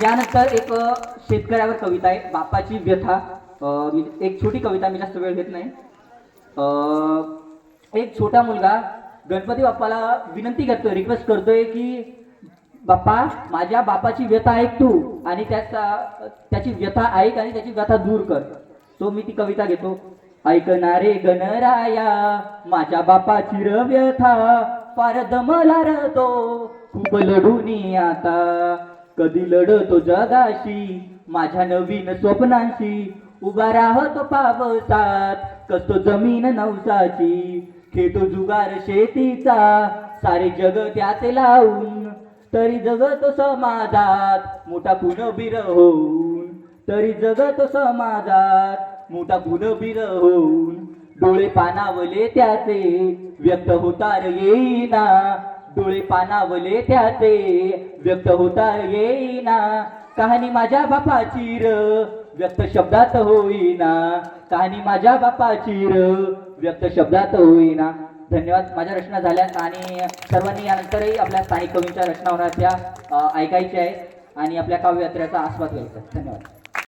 यानंतर एक शेतकऱ्यावर कविता आहे. बापाची व्यथा. मी एक छोटी कविता मी जास्त वेळ घेत नाही. एक छोटा मुलगा गणपती बाप्पाला विनंती करतोय रिक्वेस्ट करतोय की बाप्पा माझ्या बापाची व्यथा ऐक तू आणि त्याचा त्याची व्यथा ऐक आणि त्याची व्यथा दूर कर. तो मी ती कविता घेतो. ऐकणारे गणराया माझ्या बापाची र व्यथा फार दमला रतो खूप लढूनी आता. कधी लढतो जगाशी माझ्या नवीन स्वप्नांशी. उभा राहतो पावसात कसतो जमीन नवसाची. खेतो जुगार शेतीचा सारे जग त्याचे लावून. तरी जगतो समाजात मोठा कुणबीर होऊन. तरी जगतो समाजात मोठा कुणबीर होऊन. डोळे पानावले त्याचे व्यक्त होतार येईना. डोळे पानावले त्याचे. व्यक्त होता येईना. कहाणी माझ्या बापाची र. व्यक्त शब्दात होईना. कहाणी माझ्या बापाची र. व्यक्त शब्दात होईना. धन्यवाद. माझ्या रचना झाल्यात आणि सर्वांनी यानंतरही आपल्या स्थानिक कवींच्या रचना होणार त्या ऐकायच्या आहेत आणि आपल्या काव्ययात्रेचा आस्वाद घ्यायचा धन्यवाद.